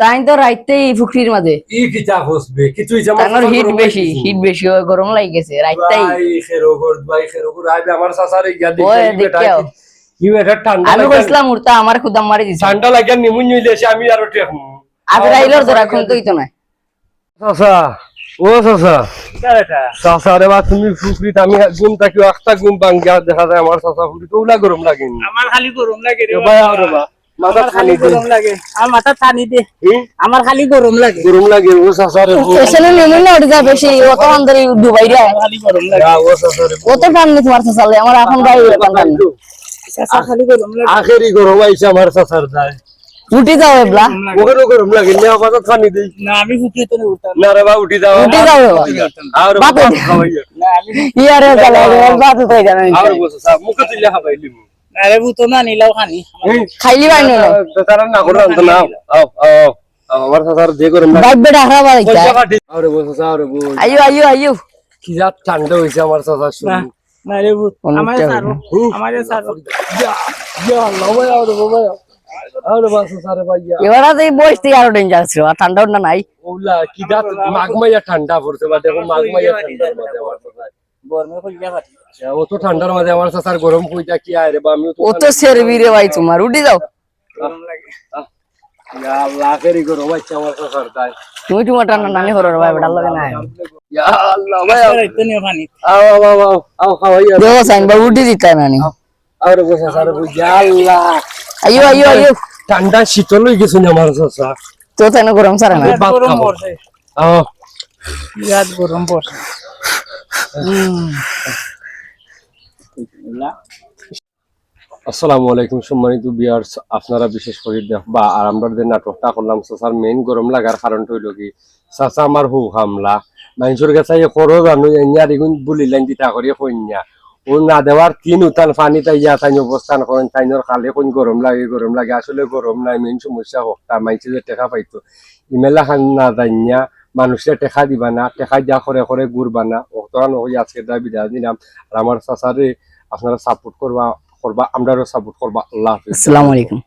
তাই তো রাইতেই ফুকরির মাঝে। ই কিতা হসবে কিছুই জামা হিট বেশি হিট বেশি গরম লাগি গেছে রাইতেই। ভাই খেরো গর ভাই খেরো গর আইবে আমার চাচার দেখি দেখিও। কি ঠান্ডা আমি কইছিলাম উড়তা আমার খুদাম মারি দিছে। ঠান্ডা লাগে নিমুন নিলেছে আমি আরও টেক আজরাইলর ধরা খুন তো না। চাচা ও চাচা। চাচা রে বা তুমি ফুকরিত আমি ঘুম থাকি একটা ঘুম ভাঙ্গিয়া দেখা যায় আমার চাচা ফুকরি তো গরম লাগেনি আমার খালি গরম লাগে রে ভাই আর বা মাথা খালি গরম লাগে। আমার মাথা টানি দে। হুম? আমার খালি গরম লাগে। গরম লাগে ও চাচা রে ও। স্টেশনে নেমে না উড়ে যা বেশি অত আন্দরে দুবাই রে খালি গরম লাগে। ও চাচা রে কত টাননি তোমার চালে আমার এখন ভাই এখন টান চাচা খালি গরম লাগে। আখেরি গরম আইছে আমার চাচার যায় উঠি যাও এবলা ওখানে গরম লাগে না মাথা খানি দেই। না আমি ফুকি তো উঠতাম। না রে বা উঠি যাও। উঠি যাও আর বাপে। না আমি ইয়ারে চালে বাত তো জানা আর বসে সা মুখ তুলে খাবাইলি না রে ভূত না নিলাও খানি। খাইলি বাই না তারা না করে আনতো না। আও আও আমার চাচার যে গরম লাগে বাইক বেটা আইতা পয়সা কাটি আরে বসে আরে বল আইও আইও আইও কি যা ঠান্ডা হইছে আমার চাচার না না রে ভূত অনেকটা আমার। সারো আমার সারো ইয়া ইয়া আল্লাহ ভাই বাবা আরে বাসা সারে ভাইয়া। এবারে তো এই বয়স থেকে আরও ডেঞ্জার ছিল আর ঠান্ডা উন্ডা নাই। ওলা কি যা মাগমাইয়া ঠান্ডা পড়ছে বা দেখো মাগমাইয়া ঠান্ডার মাঝে আমার চাচার কাটি ও তো ঠান্ডার মাঝে আমার চাচার গরম কইটা কি আয় বা আমিও ও তো সেরবি রে ভাই তোমার উঠি যাও। গরম লাগে। ইয়া আল্লাহ আখেরি গরম আইছে আমার চাচার তাই। তুমি তোমার টান্না নানি হরর ভাই বেটার লাগে না ইয়া আল্লাহ ভাই তো নিও আও আও আও আও আও খাওয়াইয়া দেখো সাইন বা উঠি দিতে নানি আরে বসে সারে আল্লাহ। আইও আইও আইও। ঠান্ডা শীতল হয়ে গেছে আমার চাচা তো তাই গরম সারে না। গরম পড়ছে। আও বিরাট গরম পড়ছে। আসসালামু আলাইকুম সম্মানিত বিয়ার্স আপনারা বিশেষ করে দেখ- বা আর আমরা যে নাটকটা করলাম চাচার মেইন গরম লাগার কারণটা হইল কি চাচা আমার হু হামলা। মানুষের কাছে করো জানো এনিয়ার এগুন বুলি লাইন দিতা করি কন্যা ও দেওয়ার তিন উতাল পানি তাই ইয়া তাই অবস্থান করেন, তাইনোর খালে কোন গরম লাগে গরম লাগে। আসলে গরম নাই, মেইন সমস্যা হকটা মাইছে যে টেকা পাইতো। ইমেলা খান না জানিয়া মানুষে টেকা দিবা না, টেকা দিয়া করে করে ঘুরবা না। অতরান ওই আজকে দা বিদায় দিলাম। আর আমার চাচারে আপনারা সাপোর্ট করবা করবা আমরাও সাপোর্ট করবা আল্লাহ আসসালামু আলাইকুম।